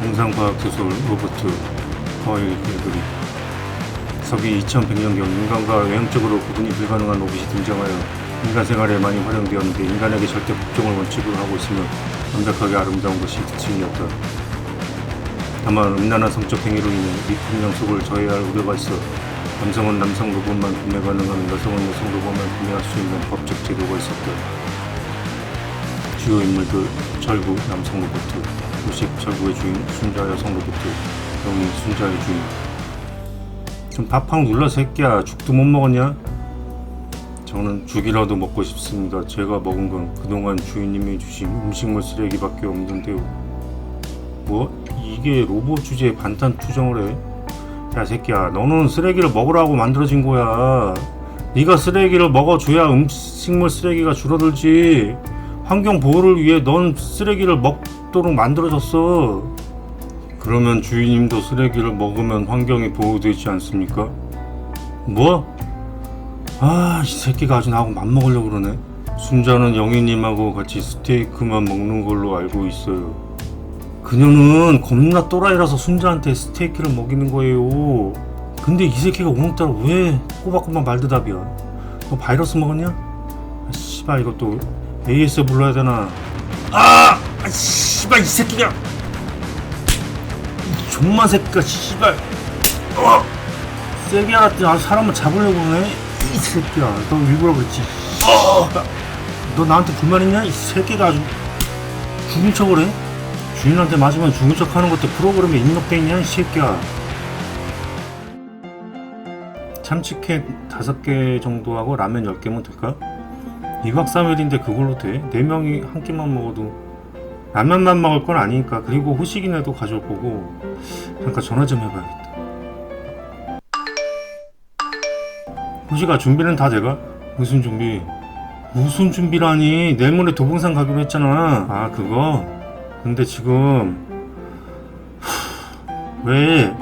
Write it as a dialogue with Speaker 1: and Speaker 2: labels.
Speaker 1: 공상과학기술 로봇 거의 개구리 서기 2100년경 인간과 외형적으로 구분이 불가능한 로봇이 등장하여 인간 생활에 많이 활용되었는데 인간에게 절대 복종을 원칙으로 하고 있으며 완벽하게 아름다운 것이 특징이었다. 다만 음란한 성적 행위로 인해 미품령 속을 저해야 할 우려가 있어 남성은 남성 로봇만 구매 가능하며 여성은 여성 로봇만 구매할 수 있는 법적 제도가 있었다. 주요 인물들 절구 남성 로봇, 도식 절구의 주인 순자 여성 로봇, 영희 순자의 주인. 좀 팍팍 눌러 새끼야 죽도 못 먹었냐? 저는 죽이라도 먹고 싶습니다. 제가 먹은 건 그동안 주인님이 주신 음식물 쓰레기밖에 없는데요. 뭐? 이게 로봇 주제에 반탄 투정을 해? 야 새끼야 너는 쓰레기를 먹으라고 만들어진 거야 네가 쓰레기를 먹어줘야 음식물 쓰레기가 줄어들지 환경 보호를 위해 넌 쓰레기를 먹 도록 만들어졌어 그러면 주인님도 쓰레기를 먹으면 환경이 보호되지 않습니까? 뭐? 아 이 새끼가 아주 나하고 맘먹으려고 그러네 순자는 영희님하고 같이 스테이크만 먹는 걸로 알고 있어요 그녀는 겁나 또라이라서 순자한테 스테이크를 먹이는 거예요. 근데 이 새끼가 오늘따라 왜 꼬박꼬박 말대답이야? 너 바이러스 먹었냐? 아, 씨발 이것도 AS 불러야 되나? 아! 아 씨발 이 새끼가! 이 존만 새끼가 씨발! 어! 세게 알았더니 아주 사람을 잡으려고 그러네? 이 새끼야 너 일부러 그랬지 어! 너 나한테 불만 있냐? 이 새끼가 아주 죽은 척을 해? 주인한테 맞으면 죽은 척 하는 것도 프로그램에 입력돼 있냐 이 새끼야 참치캔 5개 정도 하고 라면 10개면 될까? 2박 3일인데 그걸로 돼? 4명이 한 끼만 먹어도 라면만 먹을 건 아니니까 그리고 후식이라도 가져올 거고 잠깐 전화 좀 해봐야겠다 후식아 준비는 다 돼가? 무슨 준비? 무슨 준비라니 내일 모레 도봉산 가기로 했잖아 아 그거? 근데 지금 왜